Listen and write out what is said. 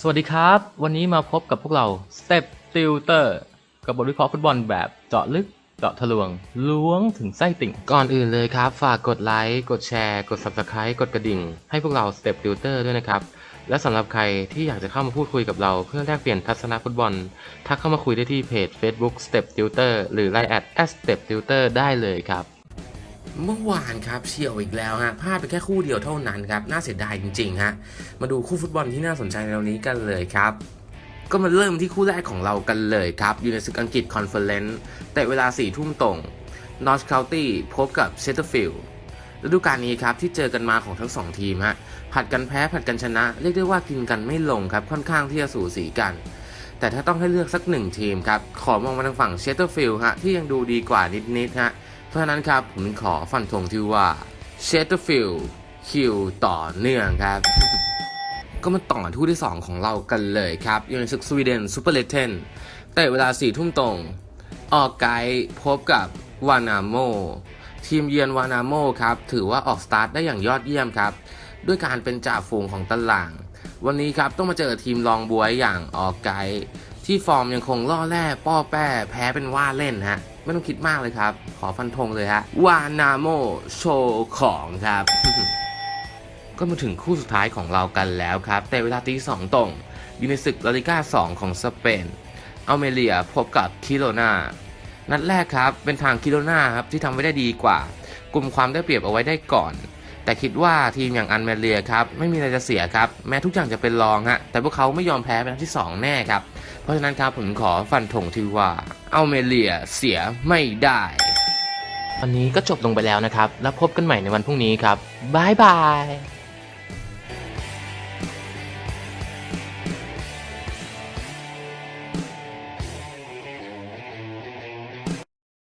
สวัสดีครับ วันนี้มาพบกับพวกเรา Step Tutor กับบทวิเคราะห์ฟุตบอลแบบเจาะลึกเจาะทะลวง ล้วงถึงไส้ติ่ง ก่อนอื่นเลยครับ ฝากกดไลค์ กดแชร์ กด Subscribe กดกระดิ่ง ให้พวกเรา Step Tutor ด้วยนะครับ และสำหรับใครที่อยากจะเข้ามาพูดคุยกับเราเพื่อแลกเปลี่ยนทัศนฟุตบอล ทักเข้ามาคุยได้ที่เพจ Facebook Step Tutor หรือ Line at Step Tutor ได้เลยครับ เมื่อวานครับเฉียวอีกแล้วฮะพลาดไปแค่คู่เดียวเท่านั้นครับ น่าเสียดายจริงๆฮะมาดูคู่ฟุตบอลที่น่าสนใจในวันนี้กันเลยครับ ก็มาเริ่มที่คู่แรกของเรากันเลยครับ อยู่ในศึกอังกฤษคอนเฟอเรนซ์แต่เวลา4ี่ทุ่มตรงนอร์ c ค u ตี้พบกับเชสเตอร์ฟิลด์ฤดูกาลนี้ครับที่เจอกันมาของทั้งสองทีมฮะผัดกันแพ้ผัดกันชนะ เรียกได้ว่ากินกันไม่ลงครับค่อนข้างที่จะสูสีกัน แต่ถ้าต้องให้เลือกสักหนึ่งทีมครับขอมองมาทางฝั่งเชสเตอร์ฟิลด์ฮะที่ยังดูดีกว่านิดๆฮะ เพราะฉะนั้นครับ ผมขอฟันธงที่ว่าเชสเตอร์ฟิลด์คิวต่อเนื่องครับ ก็มาต่อทู่ที่ 2 ของเรากันเลยครับอยู่ในศึกสวีเดนซูเปอร์เลเทนแต่เวลา4ทุ่มตรง ออกไกด์พบกับวานาโมทีมเยือนวานาโมครับถือว่าออกสตาร์ทได้อย่างยอดเยี่ยมครับ ด้วยการเป็นจ่าฝูงของตาราง วันนี้ครับต้องมาเจอทีมรองบวยอย่างออกไกด์ที่ฟอร์มยังคงล่อแร่ป้อแป้แพ้เป็นว่าเล่นฮะ ไม่ต้องคิดมากเลยครับ ขอฟันธงเลยฮะวานาโมโชของครับ ก็มาถึงคู่สุดท้ายของเรากันแล้วครับ แต่เวลาตีสองตรงอยู่ในศึกลาลิก้า 2 ของสเปนอเมเรียพบกับคิโรนานัดแรกครับเป็นทางคิโรนาครับที่ทำไว้ได้ดีกว่า กลุ่มความได้เปรียบเอาไว้ได้ก่อน แต่คิดว่าทีมอย่างอันเมเรียครับไม่มีอะไรจะเสียครับ แม้ทุกอย่างจะเป็นรองฮะแต่พวกเขาไม่ยอมแพ้เป็นนัดที่ 2 แน่ครับ เพราะฉะนั้นครับผมขอฟันธงที่ว่าอัลเมเลียเสียไม่ได้ วันนี้ก็จบลงไปแล้วนะครับ แล้วพบกันใหม่ในวันพรุ่งนี้ครับ บ๊ายบาย